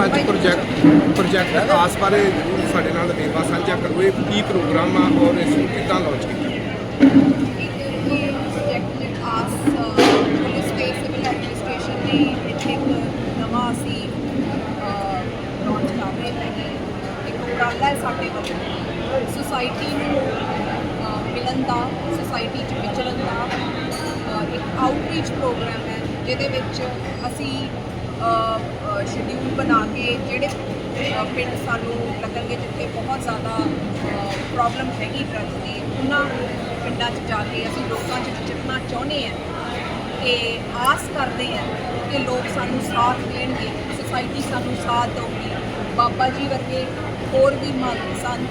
Ma'am ਅੱਜ project project ਆਸ ਬਾਰੇ ਸਾਡੇ ਨਾਲ ਵੇਰਵਾ ਸਾਂਝਾ ਕਰੋ। ਇਹ ਕੀ ਪ੍ਰੋਗਰਾਮ ਆ ਔਰ ਇਸ ਨੂੰ ਕਿੱਦਾਂ ਲਾਂਚ ਕੀਤਾ? ਇਹ ਪ੍ਰੋਜੈਕਟ ਆਸ ਸਿਵਲ ਐਡਮਿਨਿਸਟ੍ਰੇਸ਼ਨ ਨੇ ਇੱਥੇ ਇੱਕ ਨਵਾਂ ਅਸੀਂ ਲਾਂਚ ਕਰ ਰਹੇ ਹੈਗੇ ਇੱਕ ਉਪਰਾਲਾ ਹੈ ਸਾਡੇ ਵੱਲੋਂ। ਸੁਸਾਇਟੀ ਨੂੰ ਅਹ, ਮਿਲਣ ਦਾ ਸੁਸਾਇਟੀ 'ਚ ਵਿਚਰਨ ਦਾ ਇੱਕ ਆਊਟਰੀਚ ਪ੍ਰੋਗਰਾਮ ਹੈ ਜਿਹਦੇ ਵਿੱਚ ਅਸੀਂ ਸ਼ਡਿਊਲ ਬਣਾ ਕੇ ਜਿਹੜੇ ਪਿੰਡ ਸਾਨੂੰ ਲੱਗਣਗੇ ਜਿੱਥੇ ਬਹੁਤ ਜ਼ਿਆਦਾ ਪ੍ਰੋਬਲਮ ਹੈਗੀ ਡਰੱਗਸ ਦੀ, ਉਹਨਾਂ ਪਿੰਡਾਂ 'ਚ ਜਾ ਕੇ ਅਸੀਂ ਲੋਕਾਂ 'ਚ ਚਿੱਤਣਾ ਚਾਹੁੰਦੇ ਹਾਂ ਕਿ ਆਸ ਕਰਦੇ ਹਾਂ ਕਿ ਲੋਕ ਸਾਨੂੰ ਸਾਥ ਦੇਣਗੇ ਸੁਸਾਇਟੀ ਸਾਨੂੰ ਸਾਥ ਦੇਊਗੀ। ਬਾਬਾ ਜੀ ਵਰਗੇ ਹੋਰ ਵੀ ਮਹੰਤ ਸੰਤ,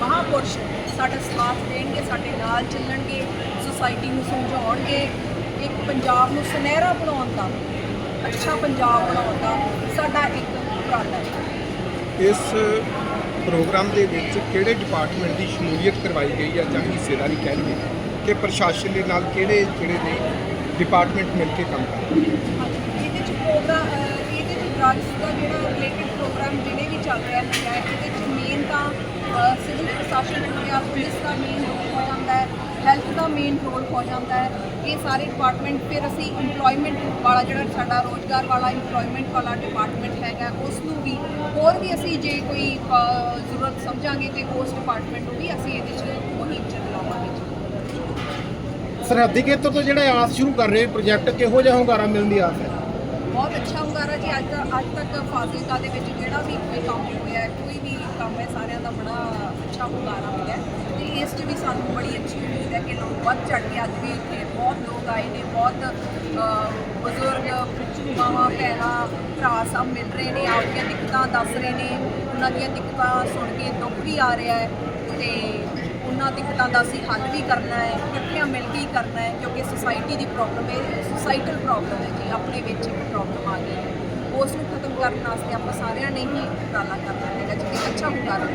ਮਹਾਪੁਰਸ਼ ਸਾਡਾ ਸਾਥ ਦੇਣਗੇ, ਸਾਡੇ ਨਾਲ ਚੱਲਣਗੇ ਸੁਸਾਇਟੀ ਨੂੰ ਸਮਝਾਉਣਗੇ, ਇੱਕ ਪੰਜਾਬ ਨੂੰ ਸੁਨਹਿਰਾ ਬਣਾਉਣ ਦਾ ਅੱਛਾ ਪੰਜਾਬ ਬਣਾਉਣ ਦਾ ਸਾਡਾ ਇੱਕ ਉਪਰਾਲਾ ਹੈ। ਇਸ ਪ੍ਰੋਗਰਾਮ ਦੇ ਵਿੱਚ ਕਿਹੜੇ ਡਿਪਾਰਟਮੈਂਟ ਦੀ ਸ਼ਮੂਲੀਅਤ ਕਰਵਾਈ ਗਈ ਹੈ ਜਾਂ ਹਿੱਸੇਦਾਰੀ ਕਹਿ ਲਈਏ ਕਿ ਪ੍ਰਸ਼ਾਸਨ ਦੇ ਨਾਲ ਕਿਹੜੇ ਜਿਹੜੇ ਨੇ ਡਿਪਾਰਟਮੈਂਟ ਮਿਲ ਕੇ ਕੰਮ ਕਰ ਰਹੇ ਇਹਦੇ ਚ ਪ੍ਰੋਗਰਾਮ ਅਹ ਇਹਦੇ ਚ ਡਰੱਗਸ ਦਾ ਜਿਹੜਾ ਰਿਲੇਟਡ ਪ੍ਰੋਗਰਾਮ ਜਿਹੜੇ ਵੀ ਚੱਲ ਰਿਹਾ ਹੈ, ਇਹਦੇ ਚ ਮੇਨ ਤਾਂ ਸਿਵਲ ਪ੍ਰਸ਼ਾਸਨ ਹੋ ਗਿਆ ਪੁਲਿਸ ਦਾ ਮੇਨ ਹੋ ਹੈ ਹੈਲਥ ਦਾ ਮੇਨ ਰੋਲ ਹੋ ਜਾਂਦਾ ਹੈ। ਇਹ ਸਾਰੇ ਡਿਪਾਰਟਮੈਂਟ ਫਿਰ ਅਸੀਂ EMPLOYMENT ਵਾਲਾ ਜਿਹੜਾ ਸਾਡਾ ਰੋਜ਼ਗਾਰ ਵਾਲਾ EMPLOYMENT ਵਾਲਾ ਡਿਪਾਰਟਮੈਂਟ ਹੈਗਾ ਉਸ ਨੂੰ ਵੀ ਹੋਰ ਵੀ ਅਸੀਂ ਜੇ ਕੋਈ ਜ਼ਰੂਰਤ ਸਮਝਾਂਗੇ ਤੇ ਉਸ ਡਿਪਾਰਟਮੈਂਟ ਨੂੰ ਵੀ ਅਸੀਂ ਇਹਦੇ ਚ ਮੁਹਿੰਮ ਚਲਾਵਾਂਗੇ ਸਰਹੱਦੀ ਖੇਤਰ ਤੋਂ ਜਿਹੜਾ ਆਸ ਸ਼ੁਰੂ ਕਰ ਰਹੇ ਪ੍ਰੋਜੈਕਟ ਕਿਹੋ ਜਿਹਾ ਹੁੰਗਾਰਾ ਮਿਲਣ ਦੀ ਆਸ ਹੈ? ਬਹੁਤ ਅੱਛਾ ਹੁੰਗਾਰਾ ਜੀ ਅੱਜ ਤੱਕ ਅੱਜ ਤੱਕ ਫਾਜ਼ਿਲਕਾ ਦੇ ਵਿੱਚ ਜਿਹੜਾ ਵੀ ਕੋਈ ਕੰਮ ਹੋਇਆ ਹੈ, ਕੋਈ ਵੀ ਕੰਮ ਹੈ ਸਾਰਿਆਂ ਦਾ ਬੜਾ ਅੱਛਾ ਹੁੰਗਾਰਾ ਮਿਲਿਆ ਹੈ। ਤੇ ਇਸ 'ਚ ਵੀ ਸਾਨੂੰ ਬੜੀ ਅੱਛੀ ਉਮੀਦ ਹੈ ਕਿ ਲੋਕ ਵੱਧ ਚੜ ਕੇ ਅੱਜ ਵੀ ਇੱਥੇ ਬਹੁਤ ਲੋਕ ਆਏ ਨੇ ਬਹੁਤ ਬਜ਼ੁਰਗ ਮਾਵਾਂ ਭੈਣਾਂ ਭਰਾ ਸਭ ਮਿਲ ਰਹੇ ਨੇ ਆਪਣੀਆਂ ਦਿੱਕਤਾਂ ਦੱਸ ਰਹੇ ਨੇ ਉਹਨਾਂ ਦੀਆਂ ਦਿੱਕਤਾਂ ਸੁਣ ਕੇ ਦੁੱਖ ਵੀ ਆ ਰਿਹਾ ਹੈ। ਤੇ ਉਹਨਾਂ ਦਿੱਕਤਾਂ ਦਾ ਅਸੀਂ ਹੱਲ ਵੀ ਕਰਨਾ ਹੈ, ਇਕੱਠਿਆਂ ਮਿਲ ਕੇ ਹੀ ਕਰਨਾ ਹੈ, ਕਿਉਂਕਿ ਸੁਸਾਇਟੀ ਦੀ ਪ੍ਰੋਬਲਮ ਹੈ ਸੁਸਾਇਟਲ ਪ੍ਰੋਬਲਮ ਹੈ ਜੀ, ਆਪਣੇ ਵਿੱਚ ਇੱਕ ਪ੍ਰੋਬਲਮ ਆ ਗਈ ਹੈ। ਉਸ ਨੂੰ ਖਤਮ ਕਰਨ ਵਾਸਤੇ ਆਪਾਂ ਸਾਰਿਆਂ ਨੇ ਹੀ ਉਪਰਾਲਾ ਕਰਨਾ ਹੈਗਾ ਜੀ, ਕਿ ਅੱਛਾ ਹੁੰਗਾਰਾ